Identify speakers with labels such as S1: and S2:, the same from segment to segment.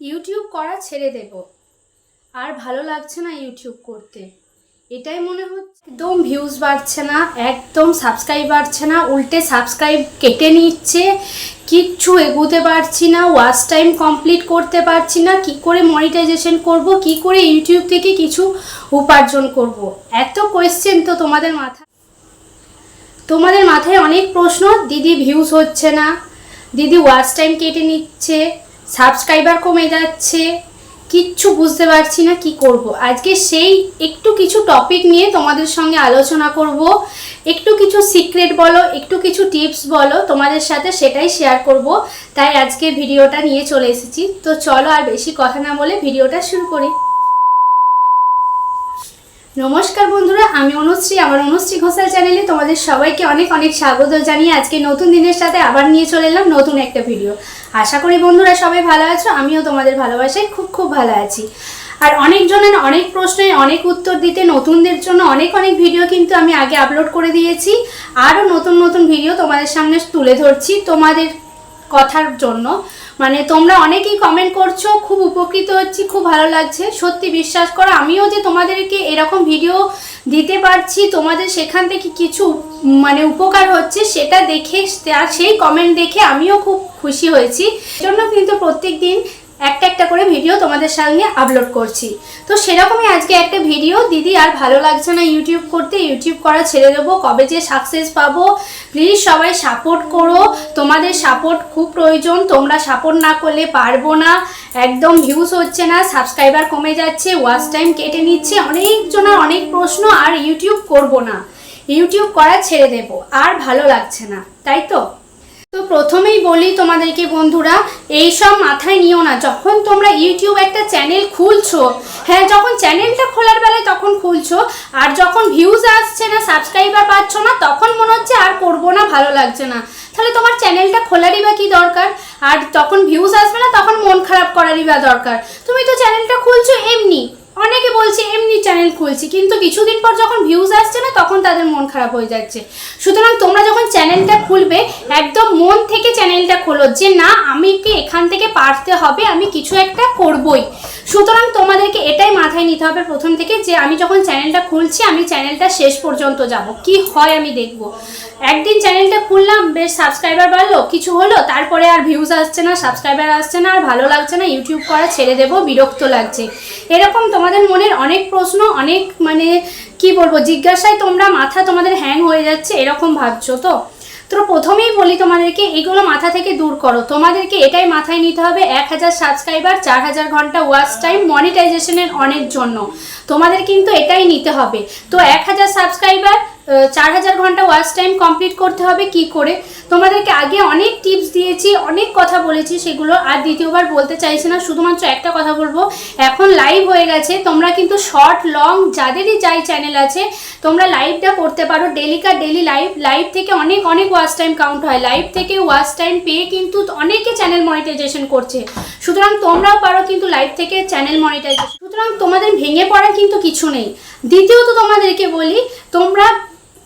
S1: YouTube করা ছেড়ে দেব। আর ভালো লাগছে না ইউটিউব করতে। এটাই মনে হচ্ছে। একদম ভিউজ বাড়ছে না, একদম সাবস্ক্রাইব বাড়ছে না, উল্টে সাবস্ক্রাইব কেটে নিচ্ছে। কিচ্ছু এগোতে পারছি না ওয়াচ টাইম কমপ্লিট করতে পারছি না, কি করে মনিটাইজেশন করব, কি করে ইউটিউব থেকে কিছু উপার্জন করব। এত কোয়েশ্চেন তো তোমাদের মাথায়। তোমাদের মাথায় অনেক প্রশ্ন, দিদি ভিউজ হচ্ছে না, দিদি ওয়াচ টাইম কেটে নিচ্ছে সাবস্ক্রাইবার কমে যাচ্ছে, কিচ্ছু বুঝতে পারছি না কি করব। আজকে সেই একটু কিছু টপিক নিয়ে তোমাদের সঙ্গে আলোচনা করব। একটু কিছু সিক্রেট বলো, একটু কিছু টিপস বলো, তোমাদের সাথে সেটাই শেয়ার করব। তাই আজকে ভিডিওটা নিয়ে চলে এসেছি। তো চলো আর বেশি কথা না বলে ভিডিওটা শুরু করি। নমস্কার বন্ধুরা, আমি অনুশ্রী, আমার অনুশ্রী ঘোষাল চ্যানেলে তোমাদের সবাইকে অনেক অনেক স্বাগত জানিয়ে আজকে নতুন দিনের সাথে আবার নিয়ে চলে এলাম নতুন একটা ভিডিও আশা করি বন্ধুরা সবাই ভালো আছো, আমিও তোমাদের ভালোবাসায় খুব খুব ভালো আছি। আর অনেকজনের অনেক প্রশ্নের অনেক উত্তর দিতে নতুনদের জন্য অনেক অনেক ভিডিও কিন্তু আমি আগে আপলোড করে দিয়েছি। আরও নতুন নতুন ভিডিও তোমাদের সামনে তুলে ধরছি তোমাদের কথার জন্য। মানে তোমরা অনেকেই কমেন্ট করছ, খুব উপকৃত হচ্ছি, খুব ভালো লাগছে। সত্যি বিশ্বাস করো, আমিও যে তোমাদেরকে এরকম ভিডিও দিতে পারছি, তোমাদের সেখান থেকে কিছু মানে উপকার হচ্ছে, সেটা দেখে আর সেই কমেন্ট দেখে আমিও খুব খুশি হয়েছি। জন্য কিন্তু প্রত্যেক দিন একটা একটা করে ভিডিও তোমাদের সামনে আপলোড করছি। তো সেরকমই আজকে একটা ভিডিও দিদি, আর ভালো লাগছে না ইউটিউব করতে? ইউটিউব করা ছেড়ে দেবো। কবে যে সাকসেস পাবো? প্লিজ সবাই সাপোর্ট করো। তোমাদের সাপোর্ট খুব প্রয়োজন। তোমরা সাপোর্ট না করলে পারব না। একদম ভিউজ হচ্ছে না সাবস্ক্রাইবার কমে যাচ্ছে ওয়াচ টাইম কেটে নিচ্ছে। অনেকজনের অনেক প্রশ্ন, আর ইউটিউব করব না। ইউটিউব করা ছেড়ে দেবো। আর ভালো লাগছে না, তাই তো? তো প্রথমেই বলি তোমাদেরকে বন্ধুরা এই সব মাথায় নিও না। যখন তোমরা ইউটিউব একটা চ্যানেল খুলছো হ্যাঁ যখন চ্যানেলটা খোলার বেলায় তখন খুলছো, আর যখন ভিউজ আসছে না সাবস্ক্রাইবার পাচ্ছ না, তখন মনে হচ্ছে আর করব না, ভালো লাগছে না। তাহলে তোমার চ্যানেলটা খোলারই বা কী দরকার? আর তখন ভিউজ আসবে না, তখন মন খারাপ করারই বা দরকার। তুমি তো চ্যানেলটা খুলছো এমনি। অনেকে বলছে, এমনি চ্যানেল খুলছি। কিন্তু কিছুদিন পর যখন ভিউজ আসছে না, তখন তাদের মন খারাপ হয়ে যাচ্ছে। সুতরাং তোমরা যখন চ্যানেলটা খুলবে, একদম মন থেকে চ্যানেলটা খোলো যে, না আমি কি এখান থেকে পারতে হবে, আমি কিছু একটা করবই। সুতরাং তোমাদেরকে এটাই মাথায় নিতে হবে প্রথম থেকে যে, আমি যখন চ্যানেলটা খুলছি, আমি চ্যানেলটা শেষ পর্যন্ত যাব। কি হয় আমি দেখব? একদিন চ্যানেলটা খুললাম, বেশ সাবস্ক্রাইবার বাড়লো, কিছু হলো, তারপরে আর ভিউজ আসছে না সাবস্ক্রাইবার আসছে না, আর ভালো লাগছে না ইউটিউব করা ছেড়ে দেবো, বিরক্ত লাগছে। এরকম তোমাদের মনের অনেক প্রশ্ন, অনেক মানে কি বলব, জিজ্ঞাসায় তোমরা মাথা তোমাদের হ্যাং হয়ে যাচ্ছে, এরকম ভাবছ তো? তো প্রথমেই বলি তোমাদেরকে, এগুলো মাথা থেকে দূর করো। তোমাদেরকে এটাই মাথায় নিতে হবে, এক হাজার সাবস্ক্রাইবার চার হাজার ঘণ্টা ওয়াচ টাইম মনিটাইজেশনের অনেক জন্য। তোমাদের কিন্তু এটাই নিতে হবে। তো এক হাজার সাবস্ক্রাইবার চার হাজার ঘণ্টা ওয়াচ টাইম কমপ্লিট করতে হবে, কি করে? তোমাদেরকে আগে অনেক টিপস দিয়েছি, অনেক কথা বলেছি, সেগুলো আর দ্বিতীয়বার বলতে চাইছি না, শুধুমাত্র একটা কথা বলব। এখন লাইভ হয়ে গেছে, তোমরা কিন্তু শর্ট লং যাদেরই যাই চ্যানেল আছে, তোমরা লাইভটা করতে পারো। ডেলিকার ডেলি লাইভ লাইভ থেকে অনেক অনেক ওয়াচ টাইম কাউন্ট হয়। লাইভ থেকে ওয়াচ টাইম পেয়ে কিন্তু অনেকে চ্যানেল মনিটাইজেশন করছে। সুতরাং তোমরাও পারো কিন্তু লাইভ থেকে চ্যানেল মনিটাইজেশন সুতরাং তোমাদের ভেঙে পড়ার কিন্তু কিছু নেই। দ্বিতীয়ত তোমাদেরকে বলি, তোমরা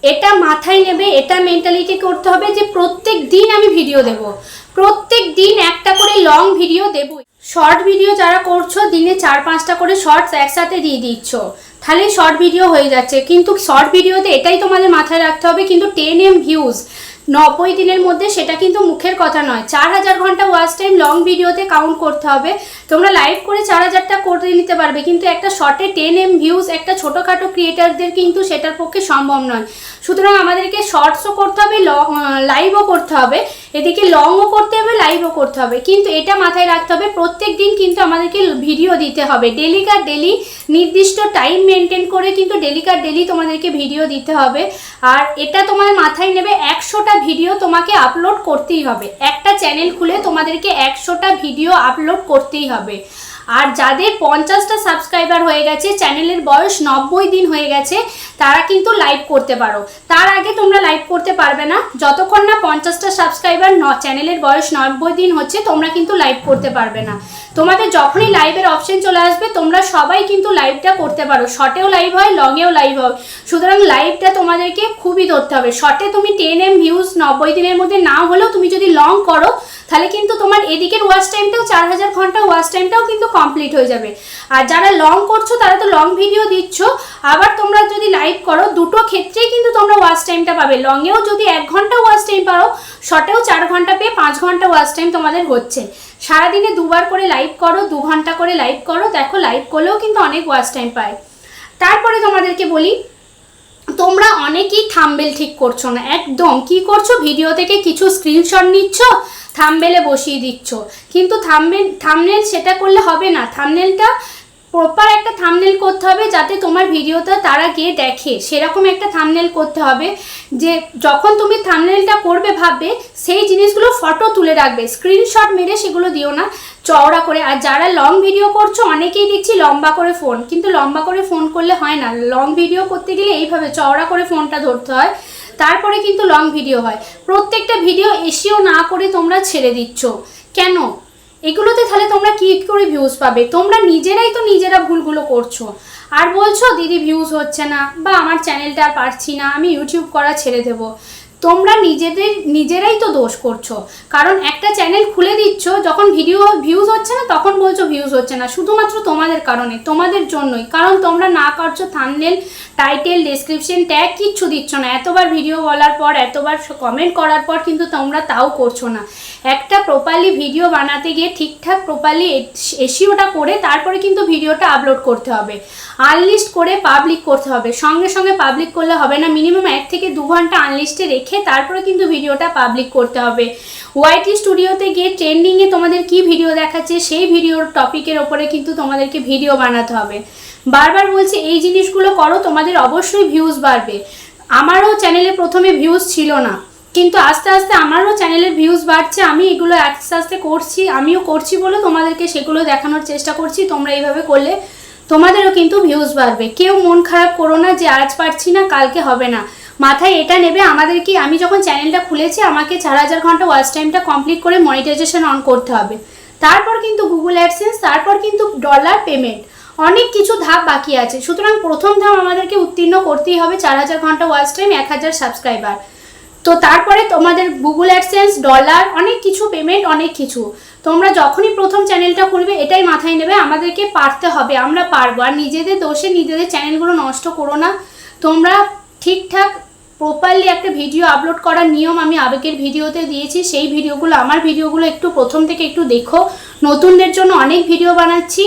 S1: এটা মাথায় নেবে, এটা মেন্টালিটি করতে হবে যে প্রত্যেক দিন আমি ভিডিও দেব। প্রত্যেক দিন একটা করে লং ভিডিও দেব। শর্ট ভিডিও যারা করছ, দিনে চার পাঁচটা করে শর্টস একসাথে দিয়ে দিচ্ছ। তাহলে শর্ট ভিডিও হয়ে যাচ্ছে। কিন্তু শর্ট ভিডিওতে এটাই তোমাদের মাথায় রাখতে হবে, কিন্তু টেন এম ভিউজ নব্বই দিনের মধ্যে সেটা কিন্তু মুখের কথা নয়। চার হাজার ঘণ্টা ওয়াচ টাইম লং ভিডিওতে কাউন্ট করতে হবে। তোমরা লাইভ করে চার হাজারটা করে নিতে পারবে, কিন্তু একটা শর্টে টেন এম ভিউজ একটা ছোটোখাটো ক্রিয়েটারদের কিন্তু সেটার পক্ষে সম্ভব নয়। সুতরাং আমাদেরকে শর্টসও করতে হবে লং লাইভও করতে হবে, এদিকে লংও করতে হবে লাইভও করতে হবে। কিন্তু এটা মাথায় রাখতে হবে, প্রত্যেক দিন কিন্তু আমাদেরকে ভিডিও দিতে হবে। ডেলিকার ডেলি নির্দিষ্ট টাইম মেনটেন করে কিন্তু ডেলিকার ডেলি তোমাদেরকে ভিডিও দিতে হবে। আর এটা তোমার মাথায় নেবে, একশোটা ভিডিও তোমাকে আপলোড করতেই হবে। একটা চ্যানেল খুলে তোমাদেরকে একশোটা ভিডিও আপলোড করতেই হবে। আর যাদের পঞ্চাশটা সাবস্ক্রাইবার হয়ে গেছে চ্যানেলের বয়স নব্বই দিন হয়ে গেছে, তারা কিন্তু লাইভ করতে পারো। তার আগে তোমরা লাইভ করতে পারবে না। যতক্ষণ না পঞ্চাশটা সাবস্ক্রাইবার ন চ্যানেলের বয়স নব্বই দিন হচ্ছে, তোমরা কিন্তু লাইভ করতে পারবে না। তোমাদের যখনই লাইভের অপশন চলে আসবে, তোমরা সবাই কিন্তু লাইভটা করতে পারো। শর্টেও লাইভ হয় লংয়েও লাইভ হয়। সুতরাং লাইভটা তোমাদেরকে খুবই ধরতে হবে। শর্টে তুমি টেন এম ভিউজ নব্বই দিনের মধ্যে না হলেও তুমি যদি লং করো তাহলে কিন্তু তোমার এদিকের ওয়াচ টাইমটাও চার হাজার ঘণ্টা ওয়াচ টাইমটাও কিন্তু কমপ্লিট হয়ে যাবে। আর যারা লং করছ, তারা তো লং ভিডিও দিচ্ছ। আবার তোমরা যদি লাইভ করো, দুটো ক্ষেত্রেই কিন্তু তোমরা ওয়াচ টাইমটা পাবে। লংয়েও যদি এক ঘণ্টা ওয়াচ টাইম পাও শর্টেও চার ঘণ্টা পেয়ে পাঁচ ঘণ্টা ওয়াচ টাইম তোমাদের হচ্ছে। সারাদিনে দুবার করে লাইভ করো, দু ঘণ্টা করে লাইভ করো। দেখো লাইভ করলেও কিন্তু অনেক ওয়াচ টাইম পায়। তারপরে তোমাদেরকে বলি তোমরা অনেকেই থাম্বেল ঠিক করছ না। একদম, কি করছ? ভিডিও থেকে কিছু স্ক্রিনশট নিচ্ছ থাম্বেলে বসিয়ে দিচ্ছ। কিন্তু থাম্বেল থামনেল সেটা করলে হবে না। থামনেলটা প্রপার একটা থামনেল করতে হবে যাতে তোমার ভিডিওটা তারা গিয়ে দেখে। সেরকম একটা থামনেল করতে হবে যে যখন তুমি থামনেলটা করবে ভাববে, সেই জিনিসগুলো ফটো তুলে রাখবে। স্ক্রিনশট মেরে সেগুলো দিও না, চওড়া করে। আর যারা লং ভিডিও করছ, অনেকেই দেখছি লম্বা করে ফোন কিন্তু লম্বা করে ফোন করলে হয় না। লং ভিডিও করতে গেলে এইভাবে চওড়া করে ফোনটা ধরতে হয়। তারপরে কিন্তু লং ভিডিও হয়। প্রত্যেকটা ভিডিও এসিও না করে তোমরা ছেড়ে দিচ্ছ। কেন? এগুলোতে তাহলে তোমরা কি করে ভিউজ পাবে? তোমরা নিজেরাই তো নিজেরা ভুলগুলো করছ। আর বলছো, দিদি ভিউজ হচ্ছে না বা আমার চ্যানেলটা আর পারছি না, আমি ইউটিউব করা ছেড়ে দেবো। তোমরা নিজেদের, নিজেরাই তো দোষ করছ। কারণ একটা চ্যানেল খুলে দিচ্ছ, যখন ভিডিও ভিউজ হচ্ছে না, তখন বলছো ভিউজ হচ্ছে না। শুধুমাত্র তোমাদের কারণে, তোমাদের জন্যই। কারণ তোমরা না করছ থামনেল টাইটেল ডেসক্রিপশন ট্যাগ কিচ্ছু দিচ্ছ না। এতবার ভিডিও বলার পর, এতবার কমেন্ট করার পর কিন্তু তোমরা তাও করছ না। একটা প্রপারলি ভিডিও বানাতে গিয়ে ঠিকঠাক প্রপারলি এসিওটা করে তারপরে কিন্তু ভিডিওটা আপলোড করতে হবে। আনলিস্ট করে পাবলিক করতে হবে। সঙ্গে সঙ্গে পাবলিক করলে হবে না। মিনিমাম এক থেকে দু ঘণ্টা আনলিস্টে রেখে তারপরে কিন্তু ভিডিওটা পাবলিক করতে হবে। ওয়াইটি স্টুডিওতে গিয়ে ট্রেন্ডিংয়ে তোমাদের কি ভিডিও দেখাচ্ছে, সেই ভিডিওর টপিকের ওপরে কিন্তু তোমাদেরকে ভিডিও বানাতে হবে। বারবার বলছি, এই জিনিসগুলো করো, তোমাদের অবশ্যই ভিউজ বাড়বে। আমারও চ্যানেলে প্রথমে ভিউজ ছিল না। কিন্তু আস্তে আস্তে আমারও চ্যানেলের ভিউজ বাড়ছে, আমি এগুলো আস্তে আস্তে করছি, আমিও করছি বলে তোমাদেরকে সেগুলো দেখানোর চেষ্টা করছি, তোমরা এইভাবে করলে তোমাদেরও কিন্তু ভিউজ বাড়বে। কেউ মন খারাপ করো না যে আজ পারছি না, কালকে হবে না। মাথায় এটা নেবে আমাদের কি? আমি যখন চ্যানেলটা খুলেছি, আমাকে চার হাজার ঘণ্টা ওয়াচ টাইমটা কমপ্লিট করে মনিটাইজেশন অন করতে হবে। তারপর কিন্তু গুগল অ্যাডসেন্স তারপর কিন্তু ডলার পেমেন্ট অনেক কিছু ধাপ বাকি আছে। সুতরাং প্রথম ধাপ আমাদেরকে উত্তীর্ণ করতেই হবে চার হাজার ঘণ্টা ওয়াচ টাইম এক হাজার সাবস্ক্রাইবার তো তারপরে তোমাদের গুগল অ্যাডসেন্স ডলার অনেক কিছু পেমেন্ট অনেক কিছু। তোমরা যখনই প্রথম চ্যানেলটা খুলবে, এটাই মাথায় নেবে, আমাদেরকে পারতে হবে, আমরা পারব। আর নিজেদের দোষে নিজেদের চ্যানেলগুলো নষ্ট করো না। তোমরা ঠিকঠাক প্রপারলি একটা ভিডিও আপলোড করার নিয়ম আমি আবেগের ভিডিওতে দিয়েছি। সেই ভিডিওগুলো, আমার ভিডিওগুলো একটু প্রথম থেকে একটু দেখো। নতুনদের জন্য অনেক ভিডিও বানাচ্ছি।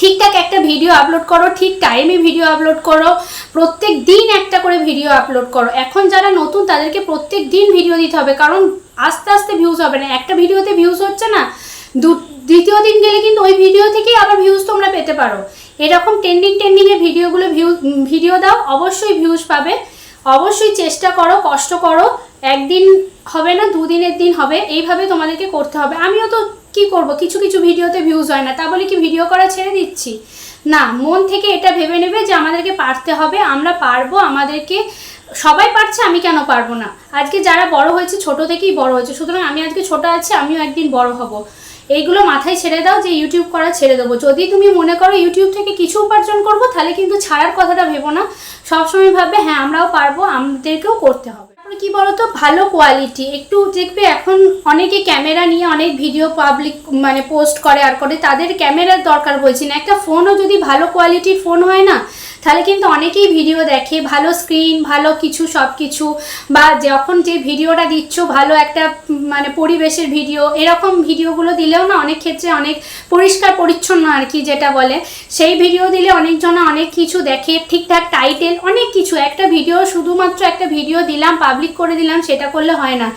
S1: ঠিকঠাক একটা ভিডিও আপলোড করো, ঠিক টাইমে ভিডিও আপলোড করো। প্রত্যেক দিন একটা করে ভিডিও আপলোড করো। এখন যারা নতুন, তাদেরকে প্রত্যেক দিন ভিডিও দিতে হবে, কারণ আস্তে আস্তে ভিউজ হবে না। একটা ভিডিওতে ভিউজ হচ্ছে না, দু, দ্বিতীয় দিন গেলে কিন্তু ওই ভিডিও থেকেই আবার ভিউজ তোমরা পেতে পারো। এরকম ট্রেন্ডিং ট্রেন্ডিংয়ে ভিডিওগুলো ভিউ ভিডিও দাও, অবশ্যই ভিউজ পাবে। অবশ্যই চেষ্টা করো, কষ্ট করো। একদিন হবে না, দুদিনের দিন হবে। এইভাবে তোমাদেরকে করতে হবে। আমিও তো কি করব? কিছু কিছু ভিডিওতে ভিউজ হয় না। তা বলে কি ভিডিও করা ছেড়ে দিচ্ছি? না, মন থেকে এটা ভেবে নেবে যে আমাদেরকে পারতে হবে। আমরা পারব আমাদেরকে। সবাই পারছে, আমি কেন পারব না? আজকে যারা বড় হয়েছে, ছোট থেকেই বড় হয়েছে। সুতরাং আমি আজকে ছোট আছি, আমিও একদিন বড় হব। এইগুলো মাথায় ছেড়ে দাও যে ইউটিউব করা ছেড়ে দেবো। যদি তুমি মনে করো ইউটিউব থেকে কিছু উপার্জন করব, তাহলে কিন্তু ছাড়ার কথাটা ভেবো না। সবসময় ভাববে হ্যাঁ আমরাও পারব, আমাদেরকেও করতে হবে। তারপরে কি বলতো? ভালো কোয়ালিটি একটু দেখবে এখন অনেকে ক্যামেরা নিয়ে অনেক ভিডিও পাবলিক মানে পোস্ট করে আর করে, তাদের ক্যামেরার দরকার বলছি না। একটা ফোনও যদি ভালো কোয়ালিটির ফোন হয় না তাহলে কিন্তু অনেকেই ভিডিও দেখে, ভালো স্ক্রিন ভালো কিছু সব কিছু বা যখন যে ভিডিওটা দিচ্ছ, ভালো একটা মানে পরিবেশের ভিডিও এরকম ভিডিওগুলো দিলেও না অনেক ক্ষেত্রে অনেক পরিষ্কার, পরিচ্ছন্ন আর কি যেটা বলে। সেই ভিডিও দিলে অনেকজনা অনেক কিছু দেখে, ঠিকঠাক টাইটেল অনেক কিছু। একটা ভিডিও শুধুমাত্র একটা ভিডিও দিলাম পাবলিক করে দিলাম, সেটা করলে হয় না।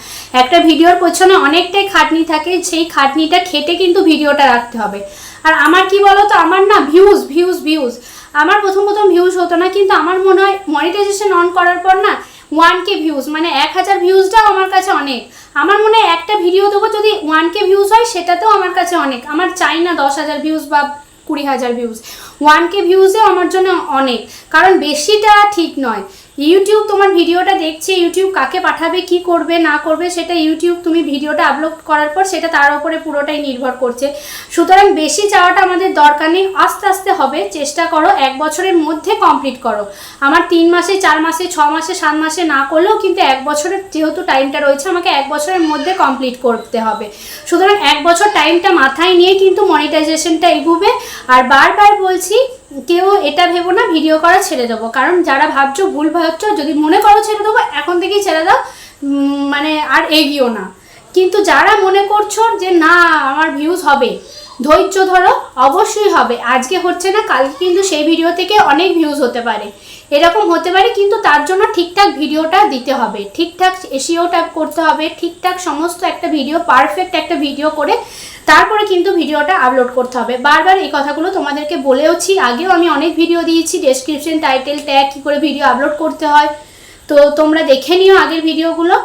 S1: একটা ভিডিওর পেছনে অনেকটাই খাটনি থাকে, সেই খাটনিটা খেটে কিন্তু ভিডিওটা রাখতে হবে। আর আমার কি বলতো, আমার না ভিউজ ভিউজ ভিউজ আমার প্রথম প্রথম ভিউজ হতো না, কিন্তু আমার মনে হয় মনিটাইজেশন অন করার পর না ওয়ান কে ভিউজ মানে এক হাজার ভিউজটাও আমার কাছে অনেক। আমার মনে হয় একটা ভিডিও দেবো যদি ওয়ান কে ভিউজ হয়, সেটাতেও আমার কাছে অনেক। আমার চাই না দশ হাজার ভিউজ বা কুড়ি হাজার ভিউজ ওয়ান কে ভিউজে আমার জন্য অনেক। কারণ বেশিটা ঠিক নয়। ইউটিউব তোমার ভিডিওটা দেখছে ইউটিউব কাকে পাঠাবে, কি করবে, না করবে, সেটা ইউটিউব তুমি ভিডিওটা আপলোড করার পর সেটা তার উপরে পুরোটাই নির্ভর করছে। সুতরাং বেশি চাওয়াটা আমাদের দরকার নেই, আস্তে আস্তে হবে, চেষ্টা করো, এক বছরের মধ্যে কমপ্লিট করো। আমার তিন মাসে, চার মাসে, ছ মাসে, সাত মাসে না করলেও কিন্তু এক বছরের যেহেতু টাইমটা রয়েছে, আমাকে এক বছরের মধ্যে কমপ্লিট করতে হবে। সুতরাং এক বছর টাইমটা মাথায় নিয়ে কিন্তু মনিটাইজেশনটা এগোবে। আর বারবার বলছি কেউ এটা ভেবো না ভিডিও করা ছেড়ে দেবো। কারণ যারা ভাবছ ভুল ভাবছ, যদি মনে করো ছেড়ে দেবো, এখন থেকেই ছেড়ে দাও মানে আর এগিয়েও না। কিন্তু যারা মনে করছ যে না, আমার ভিউজ হবে ধৈর্য ধরো, অবশ্যই হবে। আজকে হচ্ছে না, কালকে কিন্তু সেই ভিডিও থেকে অনেক ভিউজ হতে পারে। এরকম হতে পারে, কিন্তু তার জন্য ঠিকঠাক ভিডিওটা দিতে হবে। ঠিকঠাক এসিওটা করতে হবে, ঠিকঠাক সমস্ত একটা ভিডিও পারফেক্ট একটা ভিডিও করে তারপরে কিন্তু ভিডিওটা আপলোড করতে হবে। বারবার এই কথাগুলো তোমাদেরকে বলেওছি। আগেও আমি অনেক ভিডিও দিয়েছি ডেসক্রিপশন টাইটেল ট্যাগ কী করে ভিডিও আপলোড করতে হয়। তো তোমরা দেখে নিও আগের ভিডিওগুলো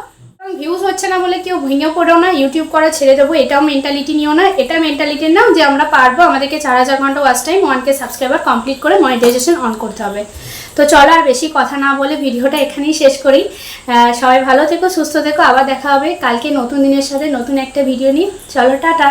S1: ভিউজ হচ্ছে না বলে কেউ ভেঙে পড়েও না ইউটিউব করা ছেড়ে দেবো, এটাও মেন্টালিটি নিও না, এটা মেন্টালিটি নাও যে আমরা পারব আমাদেরকে চার হাজার ঘণ্টা ওয়াচ টাইম ওয়ানকে সাবস্ক্রাইবার কমপ্লিট করে মনিটাইজেশন অন করতে হবে। তো চলো আর বেশি কথা না বলে ভিডিওটা এখানেই শেষ করি। সবাই ভালো থেকো, সুস্থ থেকো, আবার দেখা হবে। কালকে নতুন দিনের সাথে নতুন একটা ভিডিও নিই চলো, টাটা।